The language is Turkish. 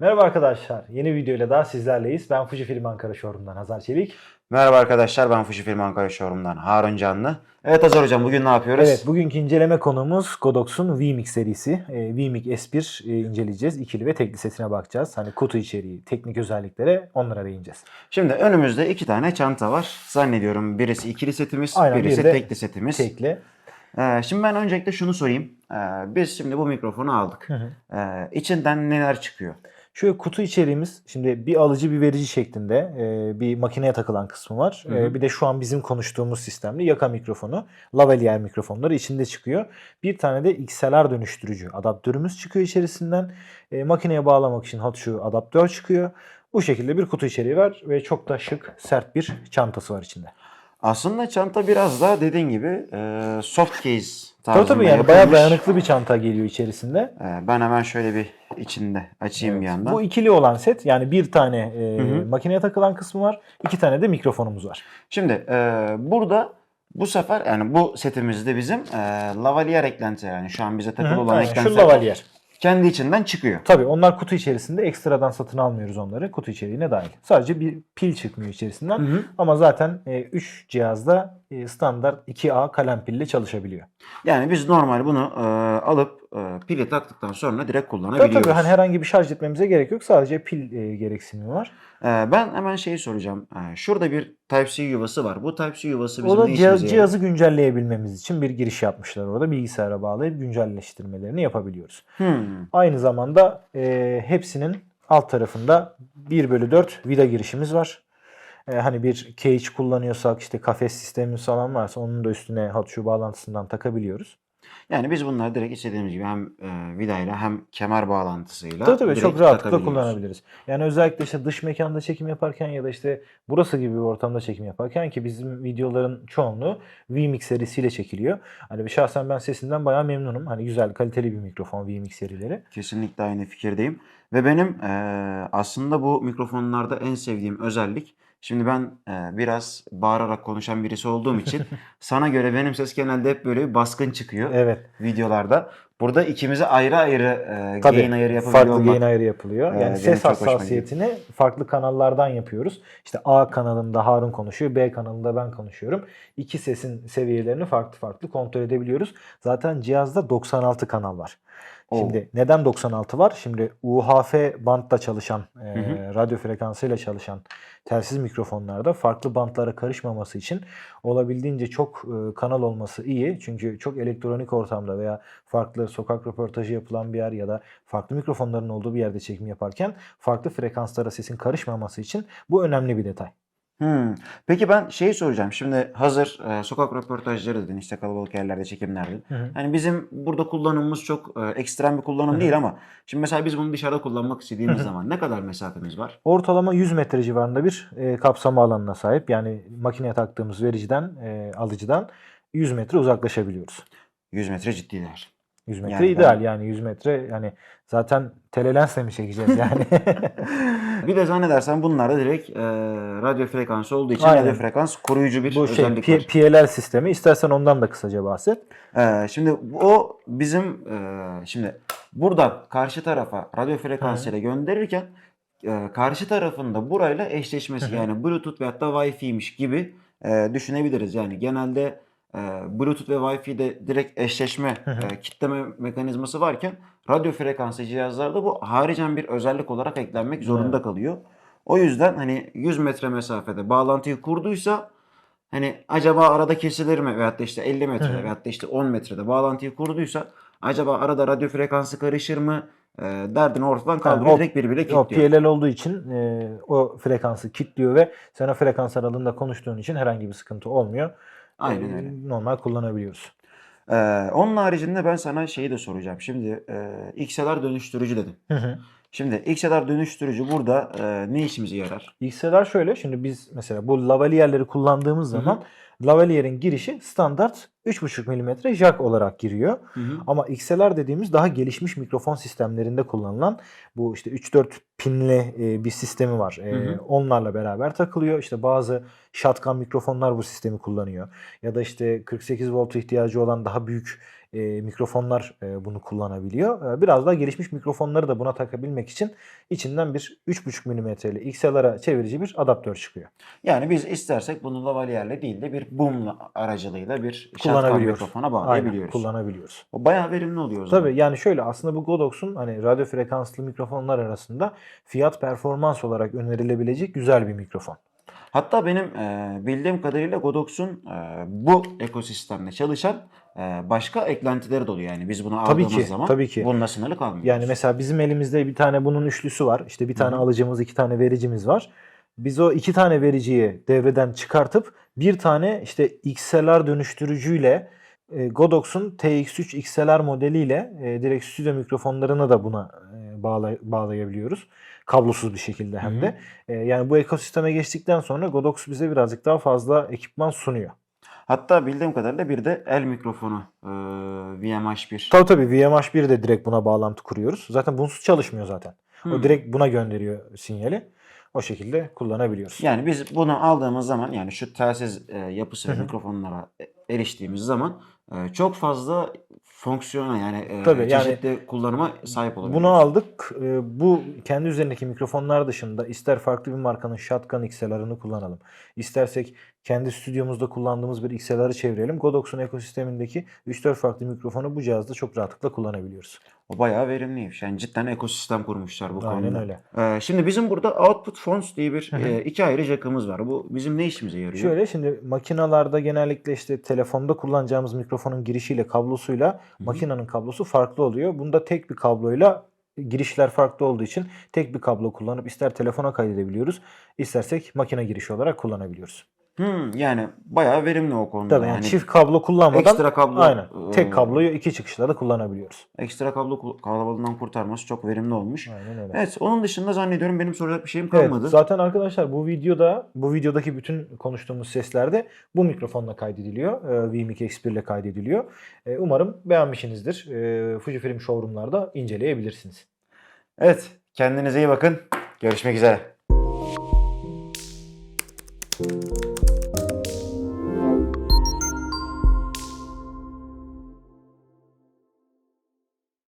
Merhaba arkadaşlar. Yeni videoyla daha sizlerleyiz. Ben Fujifilm Ankara Showroom'dan Hazar Çelik. Merhaba arkadaşlar ben Fujifilm Ankara Showroom'dan Harun Canlı. Evet Hazar Hocam bugün ne yapıyoruz? Evet, bugünkü inceleme konuğumuz Godox'un VMix serisi. E, VMix S1 e, inceleyeceğiz. İkili ve tekli setine bakacağız. Hani kutu içeriği, teknik özelliklere onlara değineceğiz. Şimdi önümüzde iki tane çanta var. Zannediyorum birisi ikili setimiz, Aynen, birisi bir tekli setimiz. Tekli. Ee, şimdi ben öncelikle şunu sorayım. Ee, biz şimdi bu mikrofonu aldık. Hı hı. Ee, içinden neler çıkıyor? Şöyle kutu içeriğimiz şimdi bir alıcı bir verici şeklinde e, bir makineye takılan kısmı var. Hı hı. E, bir de şu an bizim konuştuğumuz sistemli yaka mikrofonu, lavalier mikrofonları içinde çıkıyor. Bir tane de XLR dönüştürücü adaptörümüz çıkıyor içerisinden. E, makineye bağlamak için hot shoe adaptör çıkıyor. Bu şekilde bir kutu içeriği var ve çok da şık, sert bir çantası var içinde. Aslında çanta biraz daha dediğin gibi e, soft case Tabii tarzında tabii yani bayağı dayanıklı bir çanta geliyor içerisinde. Ee, ben hemen şöyle bir içinde açayım bir Evet. yandan. Bu ikili olan set yani bir tane e, Hı hı. makineye takılan kısmı var. iki tane de mikrofonumuz var. Şimdi e, burada bu sefer yani bu setimizde bizim e, lavalier eklenti yani şu an bize Hı takılı hı, olan aynen. eklenti Şu lavalier. kendi içinden çıkıyor. Tabii onlar kutu içerisinde ekstradan satın almıyoruz onları. Kutu içeriğine dahil. Sadece bir pil çıkmıyor içerisinden. Hı hı. Ama zaten 3 cihazda e, standart 2A kalem pille çalışabiliyor. Yani biz normal bunu e, alıp e, pili taktıktan sonra direkt Tabii kullanabiliyoruz. tabii hani herhangi bir şarj etmemize gerek yok. Sadece pil e, gereksinimi var. E, ben hemen şeyi soracağım. E, şurada bir Type-C yuvası var. Bu Type-C yuvası bizim O da ne cihaz, cihazı güncelleyebilmemiz için bir giriş yapmışlar orada. Bilgisayara bağlayıp güncelleştirmelerini yapabiliyoruz. Hmm. Aynı zamanda e, hepsinin alt tarafında 1 bölü 4 vida girişimiz var. E, hani bir cage kullanıyorsak işte kafes sistemimiz falan varsa onun da üstüne hot shoe bağlantısından takabiliyoruz. Yani biz bunları direkt istediğimiz gibi hem e, vidayla hem kemer bağlantısıyla Tabii tabii çok rahatlıkla kullanabiliriz. Yani özellikle işte dış mekanda çekim yaparken ya da işte burası gibi bir ortamda çekim yaparken ki bizim videoların çoğunluğu VMix serisiyle çekiliyor. Hani şahsen ben sesinden bayağı memnunum. Hani güzel kaliteli bir mikrofon VMix serileri. Kesinlikle aynı fikirdeyim. Ve benim eee, aslında bu mikrofonlarda en sevdiğim özellik Şimdi ben eee, biraz bağırarak konuşan birisi olduğum için sana göre benim ses genelde hep böyle bir baskın çıkıyor Evet. videolarda. Burada ikimize ayrı ayrı eee Tabii gain ayarı yapabiliyor farklı olmak. gain ayarı yapılıyor. e, Yani ses hassasiyetini farklı kanallardan yapıyoruz. İşte A kanalında Harun konuşuyor, B kanalında ben konuşuyorum. İki sesin seviyelerini farklı farklı kontrol edebiliyoruz. Zaten cihazda 96 kanal var. Oo. Şimdi neden 96 var? Şimdi UHF bantla çalışan, e, hı. radyo frekansıyla çalışan telsiz mikrofonlarda farklı bantlara karışmaması için olabildiğince çok e, kanal olması iyi. Çünkü çok elektronik ortamda veya farklı sokak röportajı yapılan bir yer ya da farklı mikrofonların olduğu bir yerde çekim yaparken farklı frekanslara sesin karışmaması için bu önemli bir detay. Hmm. Peki ben şeyi soracağım. Şimdi hazır eee, sokak röportajları dedin işte kalabalık yerlerde çekimler dedin. Hı hı. Hani bizim burada kullanımımız çok eee, ekstrem bir kullanım Hı değil ama şimdi mesela biz bunu dışarıda kullanmak istediğimiz hı. zaman ne kadar mesafemiz var? Ortalama 100 metre civarında bir e, kapsama alanına sahip. Yani makineye taktığımız vericiden, e, alıcıdan 100 metre uzaklaşabiliyoruz. 100 metre ciddi değer. 100 metre Yani ben- ideal yani 100 metre yani zaten telelensle mi çekeceğiz yani? Bir de zannedersen bunlar da direkt eee, radyo frekansı olduğu için Aynen. radyo frekans koruyucu bir Bu şey özellik P- var. PLL sistemi. İstersen ondan da kısaca bahset. Eee, şimdi o bizim eee, şimdi buradan karşı tarafa radyo frekansıyla gönderirken eee, karşı tarafında burayla eşleşmesi Hı yani Bluetooth veyahut da Wi-Fi'ymiş gibi eee, düşünebiliriz. Yani genelde Bluetooth ve Wi-Fi'de direkt eşleşme, eee, kitleme mekanizması varken radyo frekanslı cihazlarda bu haricen bir özellik olarak eklenmek zorunda Evet. kalıyor. O yüzden hani 100 metre mesafede bağlantıyı kurduysa hani acaba arada kesilir mi veyahut da işte 50 Hı metrede hı. veyahut da işte 10 metrede bağlantıyı kurduysa acaba arada radyo frekansı karışır mı e, derdini ortadan kaldırıyor o- direkt birbiriyle O kilitliyor. PLL olduğu için e, o frekansı kilitliyor ve sen o frekans aralığında konuştuğun için herhangi bir sıkıntı olmuyor. Aynen E, öyle. Normal kullanabiliyoruz. E, onun haricinde ben sana şeyi de soracağım. Şimdi e, XLR dönüştürücü dedin. Hı hı. Şimdi XLR dönüştürücü burada e, ne işimize yarar? XLR şöyle şimdi biz mesela bu lavalierleri kullandığımız Hı hı. Lavalierin girişi standart 3.5 mm jack olarak giriyor. Hı hı. Ama XLR dediğimiz daha gelişmiş mikrofon sistemlerinde kullanılan bu işte 3-4 pinli e, bir sistemi var. E, Hı hı. onlarla beraber takılıyor. İşte bazı shotgun mikrofonlar bu sistemi kullanıyor. Ya da işte 48 volt ihtiyacı olan daha büyük e, mikrofonlar e, bunu kullanabiliyor. E, biraz daha gelişmiş mikrofonları da buna takabilmek için içinden bir 3.5 mm'li XLR'a çevirici bir adaptör çıkıyor. Yani biz istersek bunu lavalierle değil de bir boom aracılığıyla bir Kullanabiliyoruz. mikrofona Aynen, bağlayabiliyoruz. kullanabiliyoruz. O bayağı verimli oluyor. Tabii yani şöyle aslında bu Godox'un hani radyo frekanslı mikrofonlar arasında fiyat performans olarak önerilebilecek güzel bir mikrofon. Hatta benim e, bildiğim kadarıyla Godox'un e, bu ekosistemde çalışan e, başka eklentileri de oluyor. Yani biz bunu Tabii aldığımız ki, zaman tabii ki. bununla sınırlı kalmıyoruz. Yani mesela bizim elimizde bir tane bunun üçlüsü var. İşte bir tane Hı hı. alıcımız, iki tane vericimiz var. Biz o iki tane vericiyi devreden çıkartıp bir tane işte XLR dönüştürücüyle e, Godox'un TX3 XLR modeliyle e, direkt stüdyo mikrofonlarını da buna e, bağlay- bağlayabiliyoruz. Kablosuz bir şekilde hem de. E, yani bu ekosisteme geçtikten sonra Godox bize birazcık daha fazla ekipman sunuyor. Hatta bildiğim kadarıyla bir de el mikrofonu e, VMH1. Tabii tabii VMH1 de direkt buna bağlantı kuruyoruz. Zaten bunsuz çalışmıyor zaten. Hmm. O direkt buna gönderiyor sinyali. O şekilde kullanabiliyoruz. Yani biz bunu aldığımız zaman yani şu telsiz e, yapısı ve Hı hı. mikrofonlara e- eriştiğimiz zaman e, çok fazla fonksiyona yani, e, Tabii, yani çeşitli kullanıma sahip olabiliyoruz. Bunu aldık. Ee, Bu kendi üzerindeki mikrofonlar dışında ister farklı bir markanın Shotgun XLR'ını kullanalım. İstersek kendi stüdyomuzda kullandığımız bir XLR'ı çevirelim. Godox'un ekosistemindeki 3-4 farklı mikrofonu bu cihazda çok rahatlıkla kullanabiliyoruz. O bayağı verimliymiş. Yani cidden ekosistem kurmuşlar bu Aynen konuda. öyle. Ee, şimdi bizim burada output phones diye bir e, iki ayrı jackımız var. Bu bizim ne işimize yarıyor? Şöyle şimdi makinalarda genellikle işte telefonda kullanacağımız mikrofonun girişiyle kablosuyla hı. makinenin kablosu farklı oluyor. Bunda tek bir kabloyla girişler farklı olduğu için tek bir kablo kullanıp ister telefona kaydedebiliyoruz, istersek makine girişi olarak kullanabiliyoruz. Hmm, yani bayağı verimli o konuda. Tabii yani Yani çift kablo kullanmadan ekstra kablo aynen e, tek kabloyu iki çıkışla da kullanabiliyoruz. ekstra kablo kalabalığından kurtarması çok verimli olmuş. Aynen öyle. Evet, onun dışında zannediyorum benim soracak bir şeyim Evet, kalmadı. zaten arkadaşlar bu videoda bu videodaki bütün konuştuğumuz sesler de bu mikrofonla kaydediliyor. Ee, VMic X1 ile kaydediliyor. Ee, umarım beğenmişsinizdir. Ee, Fujifilm showroomlarda inceleyebilirsiniz. Evet, kendinize iyi bakın. Görüşmek üzere.